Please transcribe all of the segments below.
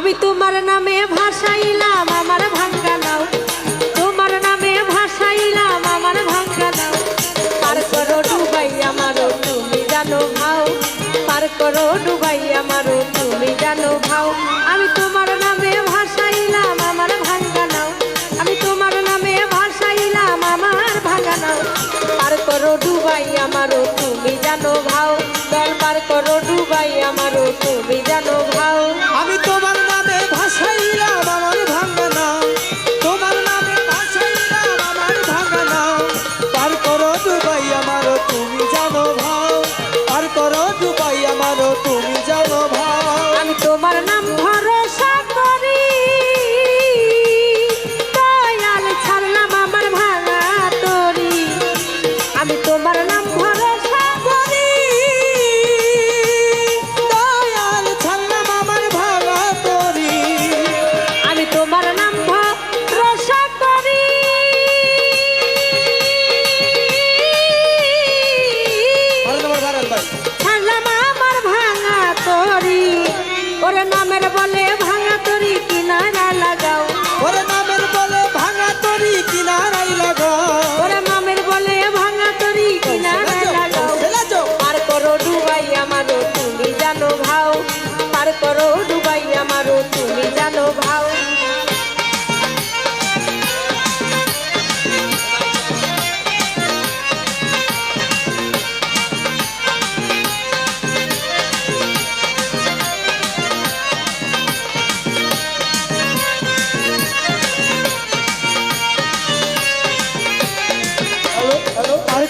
আমি তোমার নামে ভাসাইলাম, আমার ভাঙ্গা নাও। তোমার নামে ভাসাইলাম, আমার ভাঙ্গা নাও। পার করো ডুবাই আমারও, তুমি জানো ভাও। পার করো ডুবাই আমারও, তুমি জানো ভাও। আমি তোমার নামে ভাসাইলাম, আমার ভাঙ্গা নাও। আমি তোমার নামে ভাসাইলাম, আমার ভাঙ্গা নাও। পার করো ডুবাই আমারও, তুমি জানো ভাও। পার করো ডুবাই আমারও আমার ভাঙা তরি। ওরে নামের বলে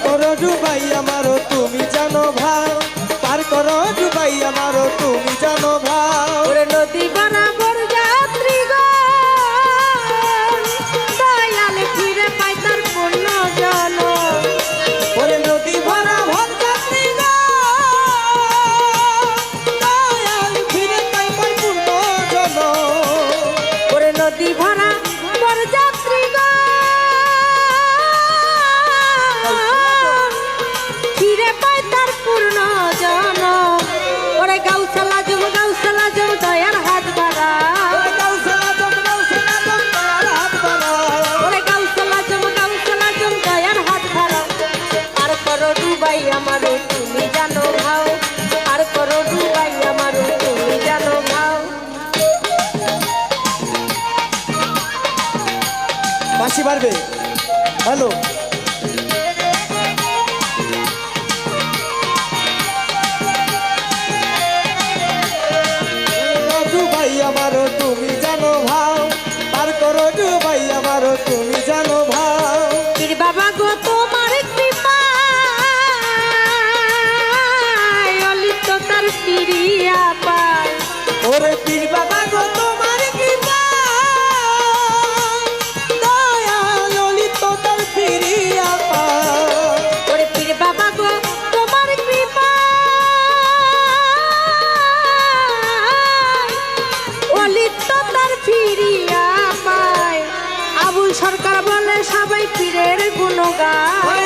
করো ডুবাই আমারও তুমি জানো ভাও পার করো ডুবাই আমারও তুমি জানো ভাও বাঁশি বাড়বে। হ্যালো ডুবাই আমারও তুমি জানো ভাও। পার করো ডুবাই আমারও তুমি জানো ভাও। পীর বাবা গো তোমার কৃপা অলিত তার পিরিয়া পায়। ওরে পীর সরকার বলে সবাই পীরের গুণগান।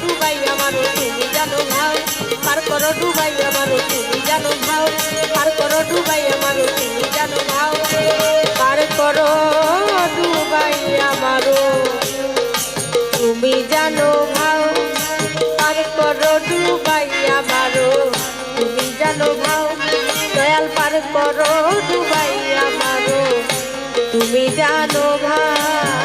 ডুবাই আমারও তুমি জানো ভাও পার করো ডুবাই আমারও তুমি জানো ভাও পার করো ডুবাই আমারও তুমি জানো ভাও পার করো ডুবাই আমারও তুমি জানো ভাও পার করো ডুবাই আমারও তুমি জানো ভাও দয়াল পার করো ডুবাই আমারও তুমি জানো ভাও